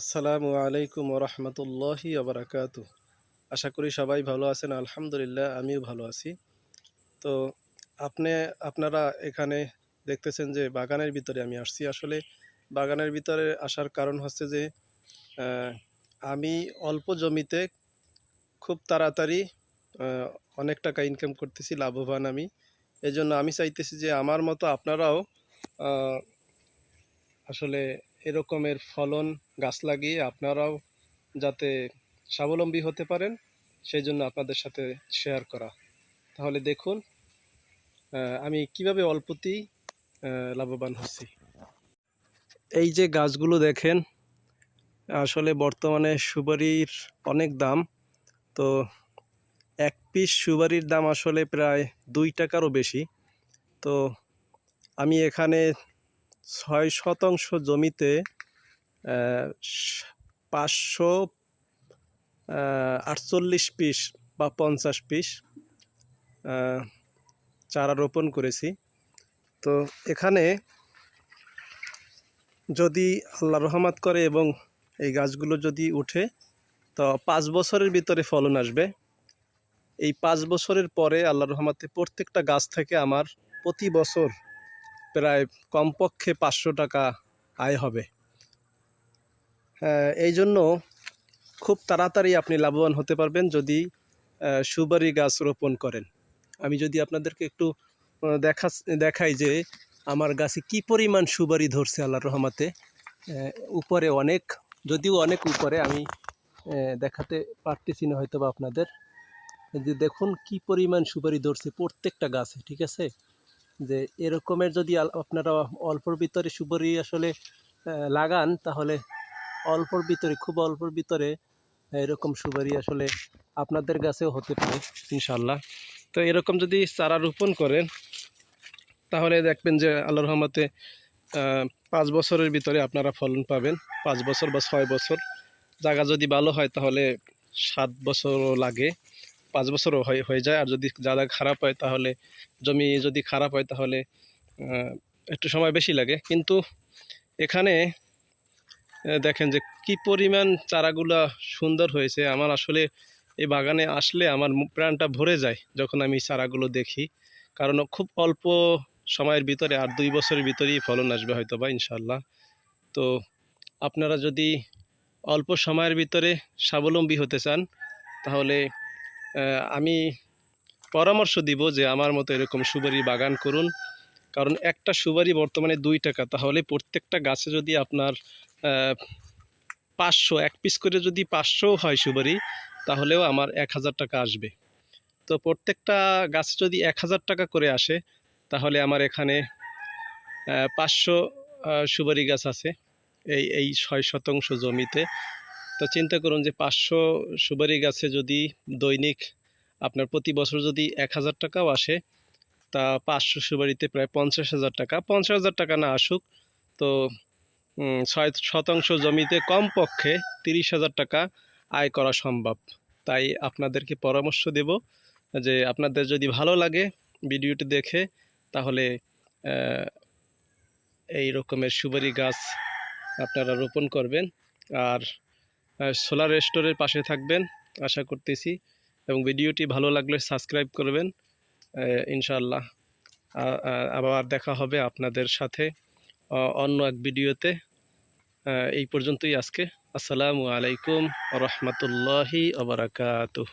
আসসালামু আলাইকুম রহমতুল্লাহি আবরাকাতু আশা করি সবাই ভালো আছেন, আলহামদুলিল্লাহ আমিও ভালো আছি। তো আপনি, আপনারা এখানে দেখতেছেন যে বাগানের ভিতরে আমি আসছি। আসলে বাগানের ভিতরে আসার কারণ হচ্ছে যে আমি অল্প জমিতে খুব তাড়াতাড়ি অনেক টাকা ইনকাম করতেছি, লাভবান আমি। এজন্য আমি চাইতেছি যে আমার মতো আপনারাও আসলে এরকমের ফলন গাছ লাগিয়ে আপনারাও যাতে স্বাবলম্বী হতে পারেন সেই জন্য আপনাদের সাথে শেয়ার করা। তাহলে দেখুন আমি কীভাবে অল্পতেই লাভবান হচ্ছি। এই যে গাছগুলো দেখেন, আসলে বর্তমানে সুপারির অনেক দাম। তো এক পিস সুপারির দাম আসলে প্রায় দুই টাকারও বেশি। তো আমি এখানে ছয় শতাংশ জমিতে পাঁচশো আটচল্লিশ পিস বা পঞ্চাশ পিস চারা রোপণ করেছি। তো এখানে যদি আল্লাহ রহমত করে এবং এই গাছগুলো যদি উঠে, তো পাঁচ বছরের ভিতরে ফলন আসবে। এই পাঁচ বছরের পরে আল্লাহ রহমাতে প্রত্যেকটা গাছ থেকে আমার প্রতি বছর প্রায় কমপক্ষে পাঁচশো টাকা আয় হবে। হ্যাঁ, এই জন্য খুব তাড়াতাড়ি আপনি লাভবান হতে পারবেন যদি সুপারি গাছ রোপণ করেন। আমি যদি আপনাদেরকে একটু দেখা দেখাই যে আমার গাছে কি পরিমাণ সুবারি ধরছে আল্লাহর রহমাতে। উপরে অনেক যদিও অনেক উপরে আমি দেখাতে পারতেছি না হয়তো বা আপনাদের যে দেখুন কি পরিমাণ সুপারি ধরছে প্রত্যেকটা গাছে ঠিক আছে? যে এরকমের যদি আপনারা অল্পর ভিতরে সুপারি আসলে লাগান, তাহলে অল্পর ভিতরে, খুব অল্পর ভিতরে এরকম সুপারি আসলে আপনাদের গাছেও হতে পারে ইনশাল্লাহ তো এরকম যদি চারা রোপণ করেন, তাহলে দেখবেন যে আল্লাহ রহমতে পাঁচ বছরের ভিতরে আপনারা ফলন পাবেন, পাঁচ বছর বা ছয় বছর। জায়গা যদি ভালো হয়, তাহলে সাত বছরও লাগে। পাঁচ বছরও হয়ে যায়। আর যদি জায়গা খারাপ হয় তাহলে, জমি যদি খারাপ হয় তাহলে একটু সময় বেশি লাগে। কিন্তু এখানে দেখেন যে কি পরিমাণ চারাগুলা সুন্দর হয়েছে। আমার আসলে এই বাগানে আসলে আমার প্রাণটা ভরে যায় যখন আমি চারাগুলো দেখি। কারণ খুব অল্প সময়ের ভিতরে আর দুই বছরের ভিতরেই ফলন আসবে হয়তো বা ইনশাল্লাহ তো আপনারা যদি অল্প সময়ের ভিতরে স্বাবলম্বী হতে চান, তাহলে আমি পরামর্শ দিব যে আমার মতো এরকম সুবারি বাগান করুন। কারণ একটা সুবারি বর্তমানে দুই টাকা, তাহলে প্রত্যেকটা গাছে যদি আপনার পাঁচশো, এক পিস করে যদি পাঁচশো হয় সুবারি তাহলেও আমার এক হাজার টাকা আসবে। তো প্রত্যেকটা গাছে যদি এক হাজার টাকা করে আসে, তাহলে আমার এখানে পাঁচশো সুবারি গাছ আছে। এই এই ছয় শতাংশ জমিতে তো চিন্তা করুন যে পাঁচশো সুপারি গাছে যদি দৈনিক আপনার প্রতি বছর যদি এক হাজার টাকাও আসে, তা পাঁচশো সুপারিতে প্রায় পঞ্চাশ হাজার টাকা। পঞ্চাশ হাজার টাকা না আসুক, তো ছয় শতাংশ জমিতে কমপক্ষে তিরিশ হাজার টাকা আয় করা সম্ভব। তাই আপনাদেরকে পরামর্শ দেব যে আপনাদের যদি ভালো লাগে ভিডিওটি দেখে, তাহলে এই রকমের সুপারি গাছ আপনারা রোপণ করবেন। আর সোলার স্টোরের পাশে থাকবেন, আশা করতেছি। এবং ভিডিওটি ভালো লাগলে সাবস্ক্রাইব করবেন ইনশাল্লাহ আবার দেখা হবে আপনাদের সাথে অন্য এক ভিডিওতে। এই পর্যন্তই আজকে। আসসালামু আলাইকুম রহমতুল্লাহি আবরাকাতুহ